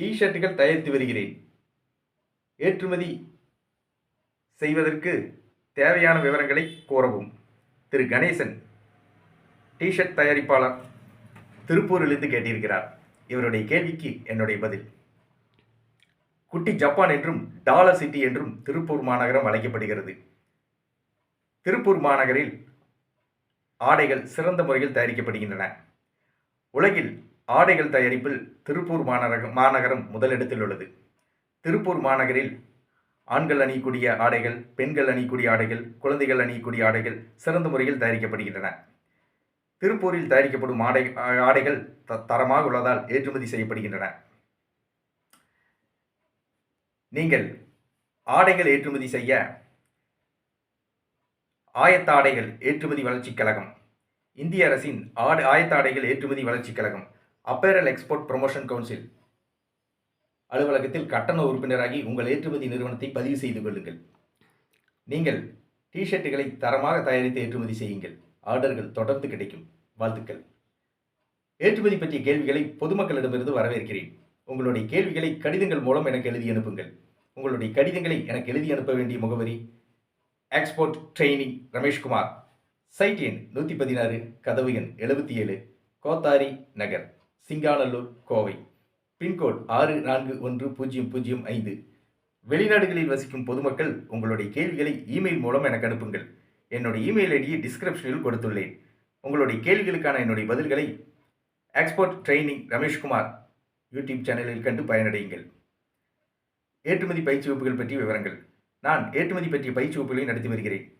டிஷர்ட்டுகள் தயாரித்து வருகிறேன். ஏற்றுமதி செய்வதற்கு தேவையான விவரங்களை கூறவும் திரு. கணேசன் டிஷர்ட் தயாரிப்பாளர் திருப்பூரிலிருந்து கேட்டிருக்கிறார். இவருடைய கேள்விக்கு என்னுடைய பதில். குட்டி ஜப்பான் என்றும் டாலர் சிட்டி என்றும் திருப்பூர் மாநகரம் அழைக்கப்படுகிறது. திருப்பூர் மாநகரில் ஆடைகள் சிறந்த முறையில் தயாரிக்கப்படுகின்றன. உலகில் ஆடைகள் தயாரிப்பில் திருப்பூர் மாநகரம் மாநகரம் முதலிடத்தில் உள்ளது. திருப்பூர் மாநகரில் ஆண்கள் அணியக்கூடிய ஆடைகள் பெண்கள் அணியக்கூடிய ஆடைகள் குழந்தைகள் அணியக்கூடிய ஆடைகள் சிறந்த முறையில் தயாரிக்கப்படுகின்றன. திருப்பூரில் தயாரிக்கப்படும் ஆடை ஆடைகள் த தரமாக உள்ளதால் ஏற்றுமதி செய்யப்படுகின்றன. நீங்கள் ஆடைகள் ஏற்றுமதி செய்ய ஆயத்த ஆடைகள் ஏற்றுமதி வளர்ச்சிக் கழகம் இந்திய அரசின் ஆடு ஆயத்த ஆடைகள் ஏற்றுமதி வளர்ச்சிக் கழகம் அப்பேரல் எக்ஸ்போர்ட் ப்ரொமோஷன் கவுன்சில் அலுவலகத்தில் கட்டண உறுப்பினராகி உங்கள் ஏற்றுமதி நிறுவனத்தை பதிவு செய்து கொள்ளுங்கள். நீங்கள் டிஷர்ட்டுகளை தரமாக தயாரித்து ஏற்றுமதி செய்யுங்கள். ஆர்டர்கள் தொடர்ந்து கிடைக்கும். வாழ்த்துக்கள். ஏற்றுமதி பற்றிய கேள்விகளை பொதுமக்களிடமிருந்து வரவேற்கிறேன். உங்களுடைய கேள்விகளை கடிதங்கள் மூலம் எனக்கு எழுதி அனுப்புங்கள். உங்களுடைய கடிதங்களை எனக்கு எழுதி அனுப்ப வேண்டிய முகவரி எக்ஸ்போர்ட் ட்ரெயினிங் ரமேஷ்குமார் சைட் எண் நூற்றி பதினாறு கதவு எண் எழுபத்தி ஏழு கோத்தாரி நகர் சிங்காநல்லூர் கோவை. பின்கோட் ஆறு நான்கு ஒன்று பூஜ்ஜியம் பூஜ்ஜியம் ஐந்து. வெளிநாடுகளில் வசிக்கும் பொதுமக்கள் உங்களுடைய கேள்விகளை இமெயில் மூலம் எனக்கு அனுப்புங்கள். என்னுடைய இமெயில் ஐடியை டிஸ்கிரிப்ஷனில் கொடுத்துள்ளேன். உங்களுடைய கேள்விகளுக்கான என்னுடைய பதில்களை எக்ஸ்போர்ட் ட்ரைனிங் ரமேஷ்குமார் யூடியூப் சேனலில் கண்டு பயனடையுங்கள். ஏற்றுமதி பயிற்சி வகுப்புகள் பற்றிய விவரங்கள். நான் ஏற்றுமதி பற்றிய பயிற்சி வகுப்புகளை நடத்தி வருகிறேன்.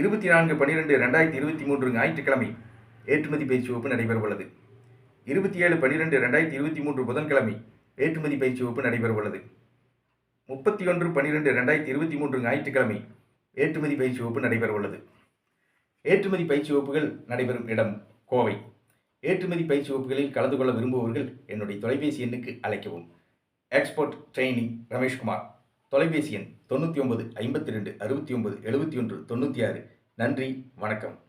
இருபத்தி நான்கு பன்னிரெண்டு ரெண்டாயிரத்தி இருபத்தி மூன்று ஞாயிற்றுக்கிழமை ஏற்றுமதி பயிற்சி வகுப்பு நடைபெறவுள்ளது. இருபத்தி ஏழு பன்னிரெண்டு ரெண்டாயிரத்தி இருபத்தி மூன்று புதன்கிழமை ஏற்றுமதி பயிற்சி வகுப்பு நடைபெறவுள்ளது. முப்பத்தி ஒன்று பன்னிரெண்டு ரெண்டாயிரத்தி இருபத்தி மூன்று ஞாயிற்றுக்கிழமை ஏற்றுமதி பயிற்சி வகுப்பு நடைபெறவுள்ளது. ஏற்றுமதி பயிற்சி வகுப்புகள் நடைபெறும் இடம் கோவை. ஏற்றுமதி பயிற்சி வகுப்புகளில் கலந்து கொள்ள விரும்புபவர்கள் என்னுடைய தொலைபேசி எண்ணுக்கு அழைக்கவும். எக்ஸ்போர்ட் ட்ரைனிங் ரமேஷ்குமார் தொலைபேசி எண் தொண்ணூற்றி ஒன்பது ஐம்பத்தி ரெண்டு அறுபத்தி ஒன்பது எழுபத்தி ஒன்று தொண்ணூற்றி ஆறு. நன்றி வணக்கம்.